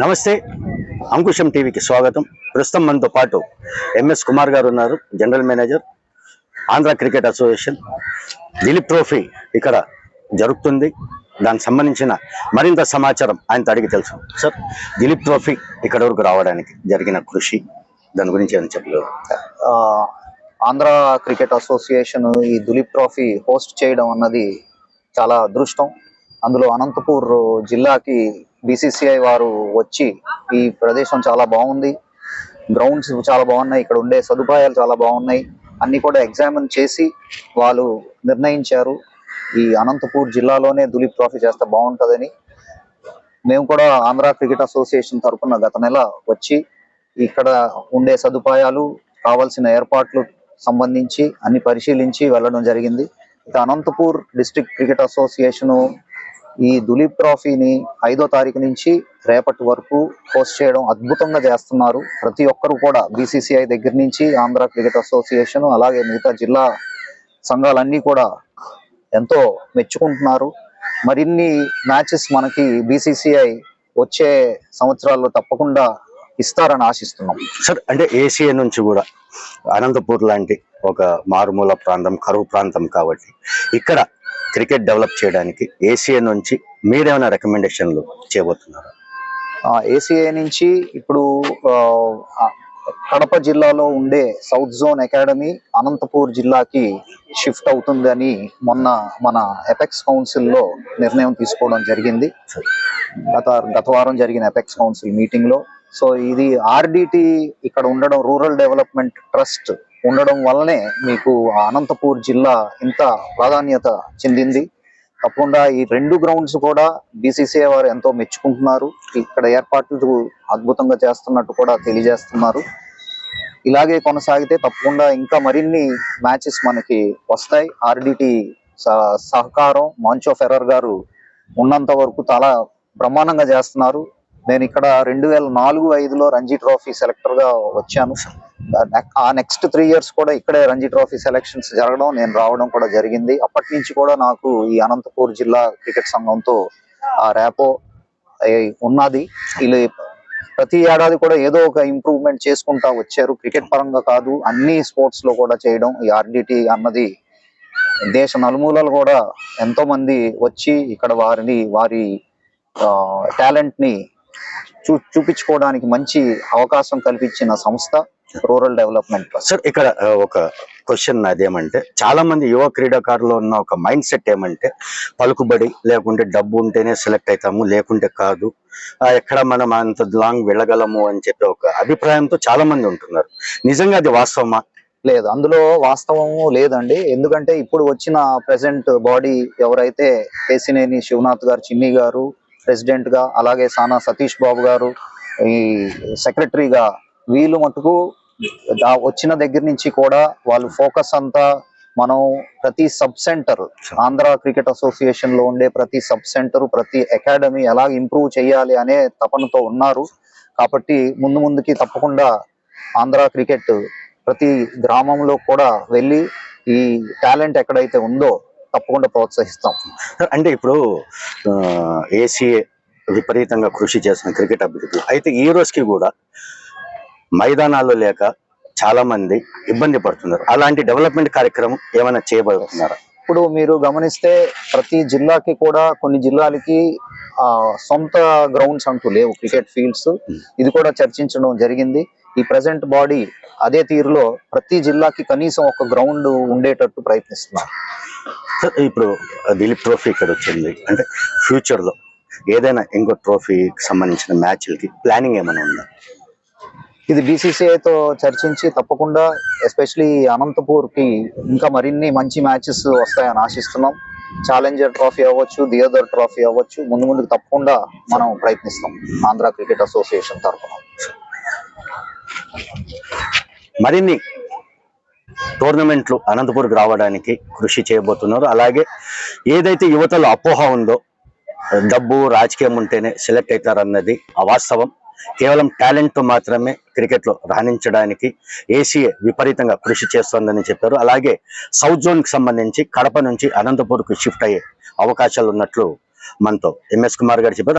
నమస్తే. అంకుశం టీవీకి స్వాగతం. ప్రస్తుతం మనతో పాటు ఎంఎస్ కుమార్ గారు ఉన్నారు general manager Andhra cricket association. Dilip trophy ఇక్కడ జరుగుతుంది. దానికి సంబంధించిన మరింత సమాచారం ఆయనతో అడిగి తెలుసు సార్ దిలీప్ ట్రోఫీ ఇక్కడ వరకు రావడానికి జరిగిన కృషి దాని గురించి ఏమైనా చెప్పలేదు ఆంధ్ర క్రికెట్ అసోసియేషన్ ఈ దులీప్ ట్రోఫీ హోస్ట్ చేయడం అన్నది చాలా అదృష్టం. అందులో అనంతపూర్ జిల్లాకి బీసీసీఐ వారు వచ్చి ఈ ప్రదేశం చాలా బాగుంది. గ్రౌండ్స్ చాలా బాగున్నాయి. ఇక్కడ ఉండే సదుపాయాలు చాలా బాగున్నాయి. అన్ని కూడా ఎగ్జామిన్ చేసి వాళ్ళు నిర్ణయించారు. ఈ అనంతపూర్ జిల్లాలోనే దులీప్ ట్రోఫీ చేస్తే బాగుంటుందని. మేము కూడా ఆంధ్ర క్రికెట్ అసోసియేషన్ తరఫున గత నెల వచ్చి ఇక్కడ ఉండే సదుపాయాలు కావాల్సిన ఏర్పాట్లు సంబంధించి అన్ని పరిశీలించి వెళ్ళడం జరిగింది. ఇక అనంతపూర్ డిస్ట్రిక్ట్ క్రికెట్ అసోసియేషన్ ఈ దులీప్ ట్రోఫీని ఐదో తారీఖు నుంచి రేపటి వరకు హోస్ట్ చేయడం అద్భుతంగా చేస్తున్నారు. ప్రతి ఒక్కరు కూడా బీసీసీఐ దగ్గర నుంచి ఆంధ్ర క్రికెట్ అసోసియేషన్ అలాగే మిగతా జిల్లా సంఘాలన్నీ కూడా ఎంతో మెచ్చుకుంటున్నారు. మరిన్ని మ్యాచెస్ మనకి బీసీసీఐ వచ్చే సంవత్సరాల్లో తప్పకుండా ఇస్తారని ఆశిస్తున్నాం. సార్ అంటే ఏసీఏ నుంచి కూడా అనంతపూర్ లాంటి ఒక మారుమూల ప్రాంతం కరువు ప్రాంతం కాబట్టి ఇక్కడ క్రికెట్ డెవలప్ చేయడానికి ఏసీఏ నుంచి మీరేమైనా రికమెండేషన్లు చేయబోతున్నారా? ఏసీఏ నుంచి ఇప్పుడు కడప జిల్లాలో ఉండే సౌత్ జోన్ అకాడమీ అనంతపూర్ జిల్లాకి షిఫ్ట్ అవుతుందని మొన్న మన ఎపెక్స్ కౌన్సిల్లో నిర్ణయం తీసుకోవడం జరిగింది. గత గత వారం జరిగిన ఎపెక్స్ కౌన్సిల్ మీటింగ్లో సో ఇది ఆర్డిటి ఇక్కడ ఉండడం రూరల్ డెవలప్మెంట్ ట్రస్ట్ ఉండడం వల్లనే మీకు అనంతపూర్ జిల్లా ఇంత ప్రాధాన్యత చెందింది. తప్పకుండా ఈ రెండు గ్రౌండ్స్ కూడా బీసీసీఐ వారు ఎంతో మెచ్చుకుంటున్నారు. ఇక్కడ ఏర్పాట్లు అద్భుతంగా చేస్తున్నట్టు కూడా తెలియజేస్తున్నారు. ఇలాగే కొనసాగితే తప్పకుండా ఇంకా మరిన్ని మ్యాచెస్ మనకి వస్తాయి. ఆర్డిటి సహకారం మాంచో ఫెరర్ గారు ఉన్నంత వరకు చాలా బ్రహ్మాండంగా చేస్తున్నారు. నేను ఇక్కడ రెండు వేల నాలుగు ఐదులో రంజీ ట్రోఫీ సెలెక్టర్గా వచ్చాను. ఆ నెక్స్ట్ త్రీ ఇయర్స్ కూడా ఇక్కడే రంజీ ట్రోఫీ సెలెక్షన్స్ జరగడం నేను రావడం కూడా జరిగింది. అప్పటి నుంచి కూడా నాకు ఈ అనంతపూర్ జిల్లా క్రికెట్ సంఘంతో ఆ ర్యాపో ఉన్నది. వీళ్ళు ప్రతి ఏడాది కూడా ఏదో ఒక ఇంప్రూవ్మెంట్ చేసుకుంటా వచ్చారు. క్రికెట్ పరంగా కాదు అన్ని స్పోర్ట్స్లో కూడా చేయడం. ఈ ఆర్డిటి అన్నది దేశ నలుమూలలు కూడా ఎంతో మంది వచ్చి ఇక్కడ వారిని వారి టాలెంట్ని చూ చూపించుకోవడానికి మంచి అవకాశం కల్పించిన సంస్థ రూరల్ డెవలప్మెంట్ సార్ ఇక్కడ ఒక క్వశ్చన్ అదేమంటే చాలా మంది యువ క్రీడాకారులు ఉన్న ఒక మైండ్ సెట్ ఏమంటే పలుకుబడి లేకుంటే డబ్బు ఉంటేనే సెలెక్ట్ అవుతాము లేకుంటే కాదు ఎక్కడ మనం అంత లాంగ్ వెళ్ళగలము అని చెప్పి ఒక అభిప్రాయంతో చాలా మంది ఉంటున్నారు. నిజంగా అది వాస్తవమా? లేదు అందులో వాస్తవము లేదండి. ఎందుకంటే ఇప్పుడు వచ్చిన ప్రెసెంట్ బాడీ ఎవరైతే కేసినేని శివనాథ్ గారు చిన్ని గారు ప్రెసిడెంట్గా అలాగే సానా సతీష్ బాబు గారు ఈ సెక్రటరీగా వీళ్ళు మటుకు వచ్చిన దగ్గర నుంచి కూడా వాళ్ళు ఫోకస్ అంతా మనం ప్రతి సబ్ సెంటర్ ఆంధ్ర క్రికెట్ అసోసియేషన్లో ఉండే ప్రతి సబ్ సెంటర్ ప్రతి అకాడమీ ఎలా ఇంప్రూవ్ చేయాలి అనే తపనతో ఉన్నారు. కాబట్టి ముందు ముందుకి తప్పకుండా ఆంధ్ర క్రికెట్ ప్రతి గ్రామంలో కూడా వెళ్ళి ఈ టాలెంట్ ఎక్కడైతే ఉందో తప్పకుండా ప్రోత్సహిస్తాం. అంటే ఇప్పుడు ఏసీఏ విపరీతంగా కృషి చేస్తున్న క్రికెట్ అభివృద్ధి అయితే ఈ రోజుకి కూడా మైదానాలు లేక చాలా మంది ఇబ్బంది పడుతున్నారు. అలాంటి డెవలప్మెంట్ కార్యక్రమం ఏమైనా చేయబోతున్నారా? ఇప్పుడు మీరు గమనిస్తే ప్రతి జిల్లాకి కూడా కొన్ని జిల్లాలకి సొంత గ్రౌండ్స్ అంటూ లేవు క్రికెట్ ఫీల్డ్స్. ఇది కూడా చర్చించడం జరిగింది. ఈ ప్రెసెంట్ బాడీ అదే తీరులో ప్రతి జిల్లాకి కనీసం ఒక గ్రౌండ్ ఉండేటట్టు ప్రయత్నిస్తున్నారు. సార్, ఇప్పుడు దిలీప్ ట్రోఫీ ఇక్కడ వచ్చింది. అంటే ఫ్యూచర్లో ఏదైనా ఇంకో ట్రోఫీకి సంబంధించిన మ్యాచ్లకి ప్లానింగ్ ఏమైనా ఉందా? ఇది BCCI తో చర్చించి తప్పకుండా ఎస్పెషలీ అనంతపూర్కి ఇంకా మరిన్ని మంచి మ్యాచెస్ వస్తాయని ఆశిస్తున్నాం. ఛాలెంజర్ ట్రోఫీ అవ్వచ్చు దియోదర్ ట్రోఫీ అవ్వచ్చు ముందు ముందుకు తప్పకుండా మనం ప్రయత్నిస్తాం. ఆంధ్ర క్రికెట్ అసోసియేషన్ తరఫున. మరిన్ని టోర్నమెంట్లు అనంతపూర్కి రావడానికి కృషి చేయబోతున్నారు. అలాగే ఏదైతే యువతలో అపోహ ఉందో డబ్బు రాజకీయం ఉంటేనే సెలెక్ట్ అవుతారన్నది అవాస్తవం కేవలం టాలెంట్తో మాత్రమే క్రికెట్లో రాణించడానికి ఏసీఏ విపరీతంగా కృషి చేస్తోందని చెప్పారు. అలాగే సౌత్ జోన్కి సంబంధించి కడప నుంచి అనంతపూర్కు షిఫ్ట్ అయ్యే అవకాశాలు ఉన్నట్లు మనతో ఎంఎస్ కుమార్ గారు చెప్పారు.